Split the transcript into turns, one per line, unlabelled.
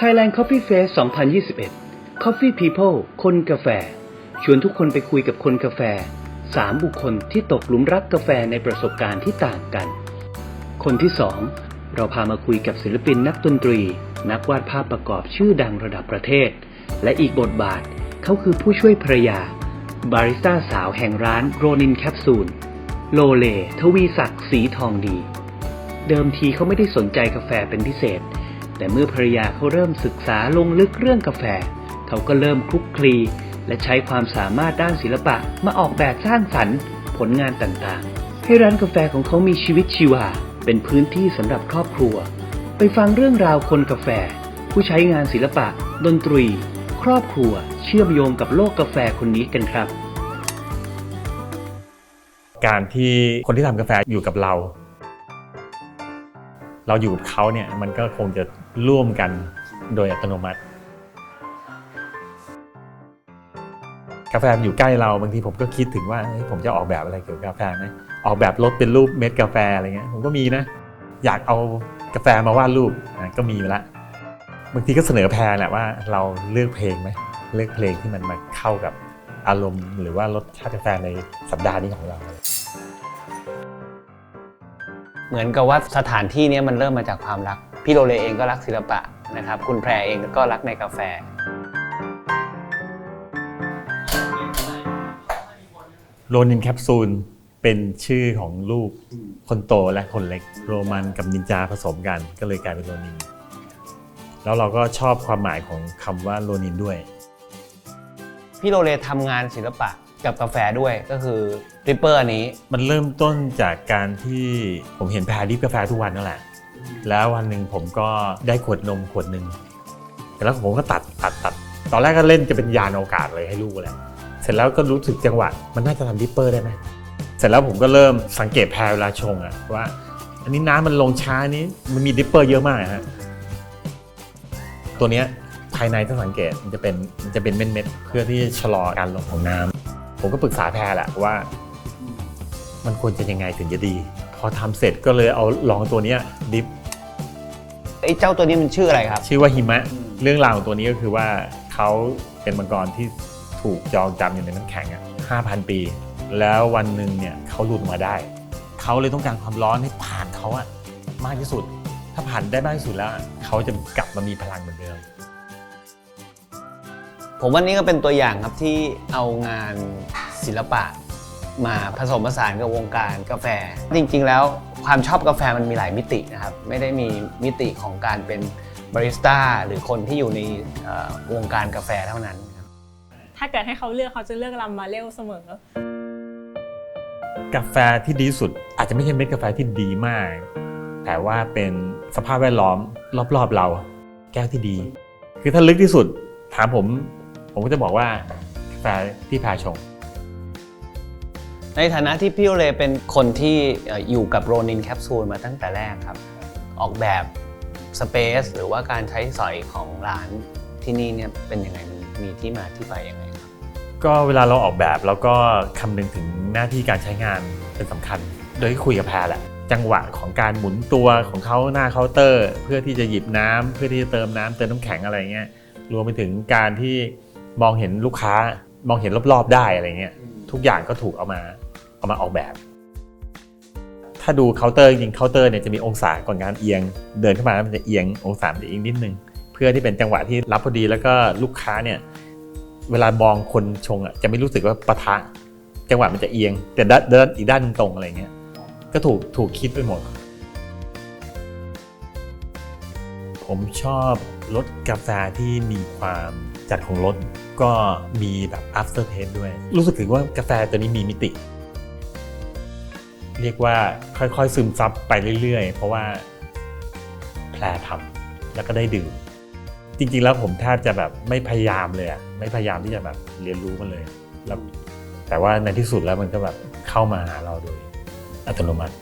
Thailand Coffee Fest 2021 Coffee People คนกาแฟ ชวนทุกคนไปคุยกับคนกาแฟ 3 บุคคลที่ตกหลุมรักกาแฟในประสบการณ์ที่ต่างกัน คนที่ 2 เราพามาคุยกับศิลปินนักดนตรี นักวาดภาพประกอบชื่อดังระดับประเทศ และอีกบทบาท เขาคือผู้ช่วยภรรยา บาริสต้าสาวแห่งร้านโรนินแคปซูลโลเล ทวีศักดิ์สีทองดี เดิมทีเขาไม่ได้สนใจกาแฟเป็นพิเศษ แต่เมื่อภรรยาเขาเริ่มศึกษาลงลึกเรื่องกาแฟ เขาก็เริ่มคลุกคลี และใช้ความสามารถด้านศิลปะมาออกแบบสร้างสรรค์ ผลงานต่างๆ ให้ร้านกาแฟของเขามีชีวิตชีวา เป็นพื้นที่สำหรับครอบครัว ไปฟังเรื่องราวคนกาแฟ ผู้ใช้งานศิลปะ ดนตรี ครอบครัว เชื่อมโยงกับโลกกาแฟคนนี้กันครับ
การที่คนที่ทำกาแฟอยู่กับเรา เราอยู่กับเขาเนี่ยมันก็คงจะ ร่วมกันโดยอัตโนมัติ กาแฟอยู่ใกล้เราบางทีผมก็คิดถึงว่าผมจะออกแบบอะไรเกี่ยวกับกาแฟไหมออกแบบรถเป็นรูปเม็ดกาแฟอะไรเงี้ยผมก็มีนะ อยากเอากาแฟมาวาดรูปอะก็มีอยู่ละบางทีก็เสนอแพรแหละว่าเราเลือกเพลงไหมเลือกเพลงที่มันมาเข้ากับอารมณ์ หรือว่ารสชาติกาแฟในสัปดาห์นี้ของเรา
เหมือนกับว่าสถานที่นี้มันเริ่มมาจากความรัก พี่โรเลเองก็รักศิลปะนะครับ คุณแพรเองก็รักในกาแฟ
โรนินแคปซูลเป็นชื่อของลูกคนโตและคนเล็ก โรมันกับนินจาผสมกัน ก็เลยกลายเป็นโรนิน แล้วเราก็ชอบความหมายของคำว่าโรนินด้วย
พี่โรเลทำงานศิลปะกับกาแฟด้วยก็คือริปเปอร์อันนี้
มันเริ่มต้นจากการที่ผมเห็นแพรดิฟกาแฟทุกวันนั่นแหละ แล้ววันหนึ่งผมก็ได้ขวดนมขวดหนึ่งแล้วผมก็ตัดตัดตัด ตอนแรกก็เล่นจะเป็นยานอวกาศเลยให้ลูกแหละเสร็จแล้วก็รู้สึกจังหวะมันน่าจะทำดิปเปอร์ได้ไหมเสร็จแล้วผมก็เริ่มสังเกตแพรเวลาชงอะว่า อันนี้น้ำมันลงช้านี้มันมีดิปเปอร์เยอะมากอะฮะตัวเนี้ยภายในถ้าสังเกตมันจะเป็นมันจะเป็นเม็ดๆเพื่อที่จะชะลอการลงของน้ำผมก็ปรึกษาแพรแหละว่า มันควรจะยังไงถึงจะดี อทำเสร็จก็เลยเอาลองตัวเนี้ยดิฟ
ไอ้เจ้าตัวนี้มันชื่ออะไรครับ
ชื่อว่าหิมะ เรื่องราวของตัวนี้ก็คือว่าเขาเป็นมังกรที่ถูกจองจำอยู่ในน้ำแข็งอะ5,000 ปี แล้ววันหนึ่งเนี่ยเขาหลุดมาได้ เขาเลยต้องการความร้อนให้ผ่านเขาอะมากที่สุด ถ้าผ่านได้มากที่สุดแล้วอะเขาจะกลับมามีพลังเหมือนเดิม
ผมว่านี่ก็เป็นตัวอย่างครับที่เอางานศิลปะ มาผสมผสานกับวงการกาแฟ จริงๆ แล้วความชอบกาแฟมันมีหลายมิตินะครับ ไม่ได้มีมิติของการเป็นบาริสต้าหรือคนที่อยู่ในเอ่อวงการกาแฟเท่านั้นครับ
ถ้าเกิดให้เขาเลือกเขาจะเลือกลำมาเรลเสมอ
กาแฟที่ดีที่สุด อาจจะไม่ใช่เม็ดกาแฟที่ดีมาก แต่ว่าเป็นสภาพแวดล้อมรอบๆเรา แก้วที่ดี คือถ้าลึกที่สุดถามผม ผมก็จะบอกว่ากาแฟที่แพรชง
ในฐานะที่พี่โอเลเป็นคนที่เอ่ออยู่กับโรนินแคปซูลมาตั้งแต่แรกครับ ออกแบบสเปซหรือว่าการใช้สอยของร้านที่นี่เนี่ยเป็นยังไงมันมีที่มาที่ไปยังไงครับ
ก็เวลาเราออกแบบเราก็คำนึงถึงหน้าที่การใช้งานเป็นสำคัญ โดยที่คุยกับแพรแหละจังหวะของการหมุนตัวของเขาหน้าเคาน์เตอร์ เพื่อที่จะหยิบน้ำเพื่อที่จะเติมน้ำเติมน้ำแข็งอะไรเงี้ยรวมไปถึงการที่มองเห็นลูกค้ามองเห็นรอบๆได้อะไรเงี้ยทุกอย่างก็ถูกเอามา เอามาออกแบบ ถ้าดูเคาน์เตอร์จริงเคาน์เตอร์เนี่ยจะมีองศาก่อนการเอียง เดินเข้ามาแล้วมันจะเอียงองศาจะเอียงนิดนึง เพื่อที่เป็นจังหวะที่รับพอดีแล้วก็ลูกค้าเนี่ยเวลามองคนชงอะจะไม่รู้สึกว่าปะทะจังหวะมันจะเอียง แต่ด้านอีกด้านตรงอะไรเงี้ยก็ถูกถูกคิดไปหมด ผมชอบรสกาแฟที่มีความจัดของรสก็มีแบบ after taste ด้วย รู้สึกถึงว่ากาแฟตัวนี้มีมิติ เรียกว่าค่อยๆ ซึมซับไปเรื่อยๆ เพราะว่าแพรทำแล้วก็ได้ดื่ม จริงๆแล้วผมแทบจะแบบไม่พยายามเลยอะไม่พยายามที่จะแบบเรียนรู้มันเลยแล้วแต่ว่าในที่สุดแล้วมันก็แบบเข้ามาหาเราโดยอัตโนมัติ